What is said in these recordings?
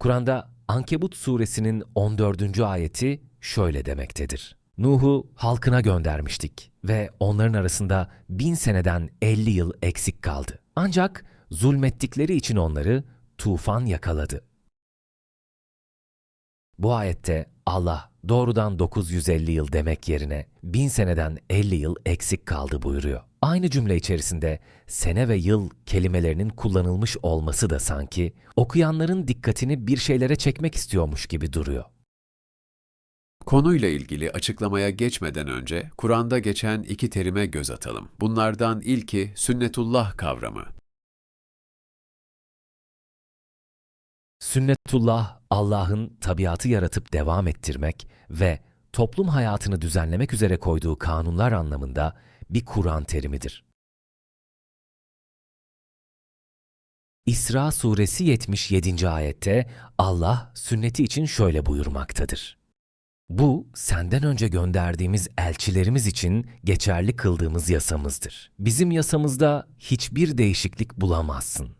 Kur'an'da Ankebut suresinin 14. ayeti şöyle demektedir. Nuh'u halkına göndermiştik ve onların arasında bin seneden 50 yıl eksik kaldı. Ancak zulmettikleri için onları tufan yakaladı. Bu ayette Allah doğrudan 950 yıl demek yerine bin seneden 50 yıl eksik kaldı buyuruyor. Aynı cümle içerisinde sene ve yıl kelimelerinin kullanılmış olması da sanki okuyanların dikkatini bir şeylere çekmek istiyormuş gibi duruyor. Konuyla ilgili açıklamaya geçmeden önce Kur'an'da geçen iki terime göz atalım. Bunlardan ilki sünnetullah kavramı. Sünnetullah, Allah'ın tabiatı yaratıp devam ettirmek ve toplum hayatını düzenlemek üzere koyduğu kanunlar anlamında bir Kur'an terimidir. İsra suresi 77. ayette Allah sünneti için şöyle buyurmaktadır. Bu senden önce gönderdiğimiz elçilerimiz için geçerli kıldığımız yasamızdır. Bizim yasamızda hiçbir değişiklik bulamazsın.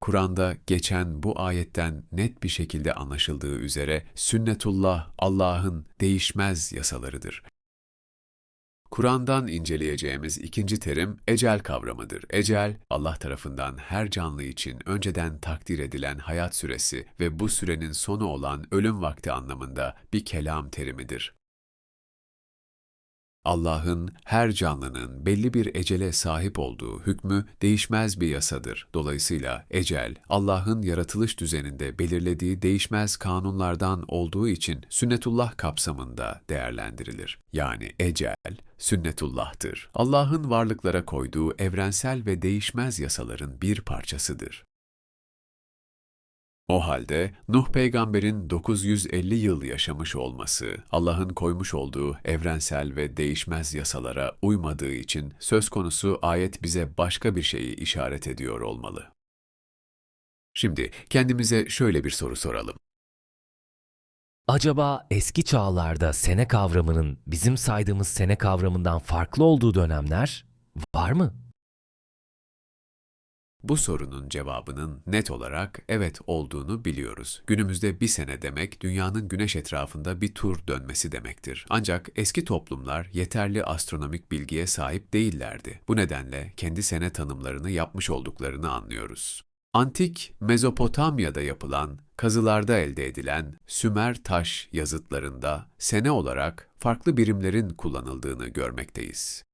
Kur'an'da geçen bu ayetten net bir şekilde anlaşıldığı üzere sünnetullah Allah'ın değişmez yasalarıdır. Kur'an'dan inceleyeceğimiz ikinci terim ecel kavramıdır. Ecel, Allah tarafından her canlı için önceden takdir edilen hayat süresi ve bu sürenin sonu olan ölüm vakti anlamında bir kelam terimidir. Allah'ın her canlının belli bir ecele sahip olduğu hükmü değişmez bir yasadır. Dolayısıyla ecel, Allah'ın yaratılış düzeninde belirlediği değişmez kanunlardan olduğu için sünnetullah kapsamında değerlendirilir. Yani ecel, sünnetullah'tır. Allah'ın varlıklara koyduğu evrensel ve değişmez yasaların bir parçasıdır. O halde Nuh peygamberin 950 yıl yaşamış olması, Allah'ın koymuş olduğu evrensel ve değişmez yasalara uymadığı için söz konusu ayet bize başka bir şeyi işaret ediyor olmalı. Şimdi kendimize şöyle bir soru soralım. Acaba eski çağlarda sene kavramının bizim saydığımız sene kavramından farklı olduğu dönemler var mı? Bu sorunun cevabının net olarak evet olduğunu biliyoruz. Günümüzde bir sene demek dünyanın güneş etrafında bir tur dönmesi demektir. Ancak eski toplumlar yeterli astronomik bilgiye sahip değillerdi. Bu nedenle kendi sene tanımlarını yapmış olduklarını anlıyoruz. Antik Mezopotamya'da yapılan, kazılarda elde edilen Sümer taş yazıtlarında sene olarak farklı birimlerin kullanıldığını görmekteyiz.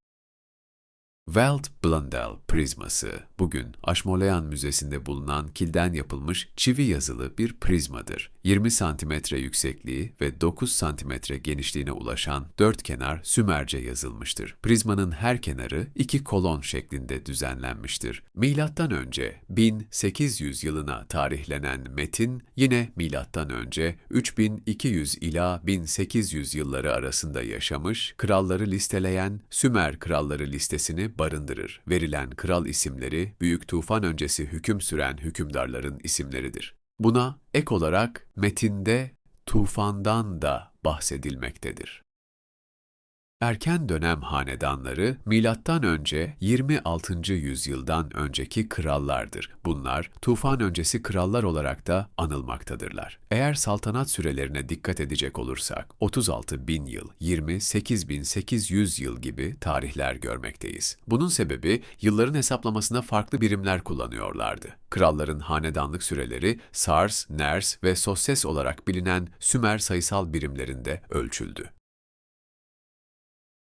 Welt Blundell prizması bugün Ashmolean Müzesi'nde bulunan kilden yapılmış çivi yazılı bir prizmadır. 20 santimetre yüksekliği ve 9 santimetre genişliğine ulaşan dört kenar Sümerce yazılmıştır. Prizmanın her kenarı iki kolon şeklinde düzenlenmiştir. Milattan önce 1800 yılına tarihlenen metin yine milattan önce 3200 ila 1800 yılları arasında yaşamış, kralları listeleyen Sümer kralları listesini barındırır. Verilen kral isimleri büyük tufan öncesi hüküm süren hükümdarların isimleridir. Buna ek olarak metinde tufandan da bahsedilmektedir. Erken dönem hanedanları milattan önce 26. yüzyıldan önceki krallardır. Bunlar tufan öncesi krallar olarak da anılmaktadırlar. Eğer saltanat sürelerine dikkat edecek olursak 36 bin yıl, 28 bin 800 yıl gibi tarihler görmekteyiz. Bunun sebebi yılların hesaplamasına farklı birimler kullanıyorlardı. Kralların hanedanlık süreleri Sars, Ners ve Sosses olarak bilinen Sümer sayısal birimlerinde ölçüldü.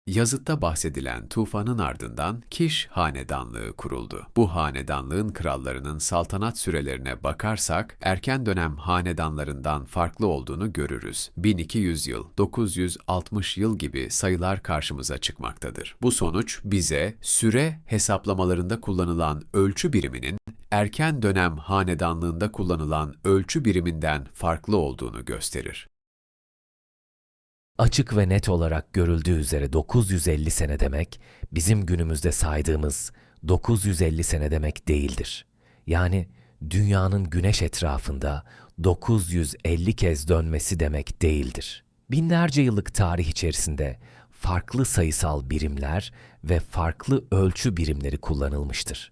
Yazıtta bahsedilen tufanın ardından Kiş hanedanlığı kuruldu. Bu hanedanlığın krallarının saltanat sürelerine bakarsak erken dönem hanedanlarından farklı olduğunu görürüz. 1200 yıl, 960 yıl gibi sayılar karşımıza çıkmaktadır. Bu sonuç bize süre hesaplamalarında kullanılan ölçü biriminin erken dönem hanedanlığında kullanılan ölçü biriminden farklı olduğunu gösterir. Açık ve net olarak görüldüğü üzere 950 sene demek bizim günümüzde saydığımız 950 sene demek değildir. Yani dünyanın güneş etrafında 950 kez dönmesi demek değildir. Binlerce yıllık tarih içerisinde farklı sayısal birimler ve farklı ölçü birimleri kullanılmıştır.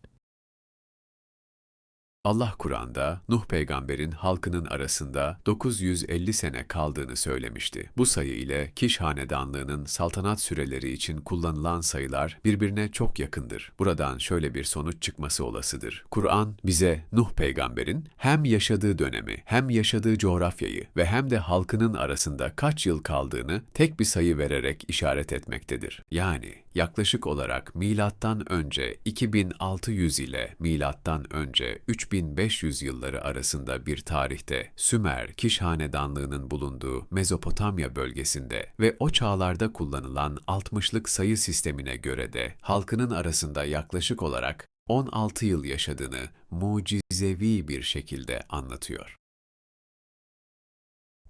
Allah Kur'an'da Nuh peygamberin halkının arasında 950 sene kaldığını söylemişti. Bu sayı ile Kiş hanedanlığının saltanat süreleri için kullanılan sayılar birbirine çok yakındır. Buradan şöyle bir sonuç çıkması olasıdır. Kur'an bize Nuh peygamberin hem yaşadığı dönemi, hem yaşadığı coğrafyayı ve hem de halkının arasında kaç yıl kaldığını tek bir sayı vererek işaret etmektedir. Yani yaklaşık olarak milattan önce 2600 ile milattan önce 3500 yılları arasında bir tarihte Sümer Kiş hanedanlığının bulunduğu Mezopotamya bölgesinde ve o çağlarda kullanılan 60'lık sayı sistemine göre de halkının arasında yaklaşık olarak 16 yıl yaşadığını mucizevi bir şekilde anlatıyor.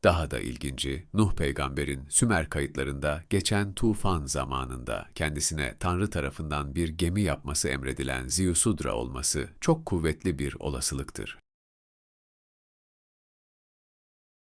Daha da ilginci, Nuh peygamberin Sümer kayıtlarında geçen tufan zamanında kendisine Tanrı tarafından bir gemi yapması emredilen Ziyusudra olması çok kuvvetli bir olasılıktır.